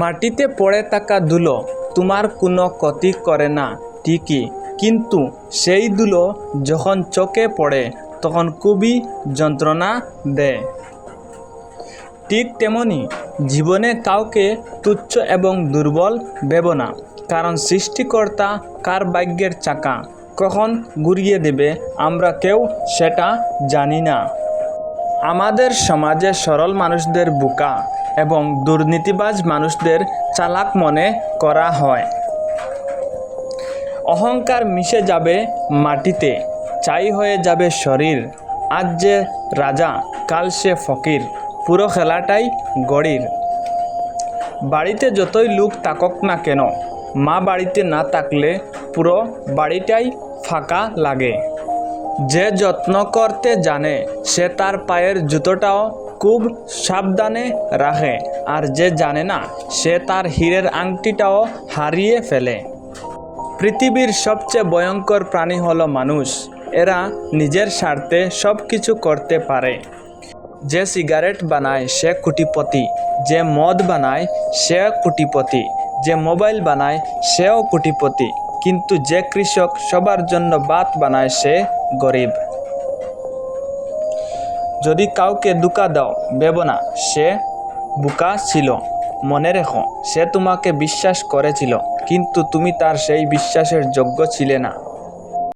মাটিতে পড়ে থাকা ধুলো তোমার কোনো ক্ষতি করে না, ঠিকই। কিন্তু সেই ধুলো যখন চোখে পড়ে, তখন খুবই যন্ত্রণা দেয়। ঠিক তেমনি জীবনে কাউকে তুচ্ছ এবং দুর্বল ভেব না, কারণ সৃষ্টিকর্তা কার ভাগ্যের চাকা? কখন ঘুরিয়ে দেবে? আমরা কেউ সেটা জানি না। আমাদের সমাজে সরল মানুষদের বোকা এবং দুর্নীতিবাজ মানুষদের চালাক মনে করা হয়। অহংকার মিশে যাবে মাটিতে, চাই হয়ে যাবে শরীর। আজ যে রাজা, কাল সে ফকির, পুরো খেলাটাই গড়ির। বাড়িতে যতই লোক থাকক না কেন, মা বাড়িতে না থাকলে পুরো বাড়িটাই ফাঁকা লাগে। যে যত্ন করতে জানে, সে তার পায়ের জুতোটাও খুব সাবধানে রাখে আর যে জানে না, সে তার হীরের আংটিটাও হারিয়ে ফেলে। পৃথিবীর সবচেয়ে ভয়ঙ্কর প্রাণী হলো মানুষ। এরা নিজের স্বার্থে সব কিছু করতে পারে। যে সিগারেট বানায়, সে কোটিপতি। যে মদ বানায় সে কোটিপতি। যে মোবাইল বানায়, সেও কুটিপতি। কিন্তু যে কৃষক সবার জন্য বাত বানায়, সে গরিব। যদি কাউকে দুকা দাও ভেব না। সে বুকা ছিল। মনে রেখো, সে তোমাকে বিশ্বাস করেছিল, কিন্তু তুমি তার সেই বিশ্বাসের যোগ্য ছিলে না।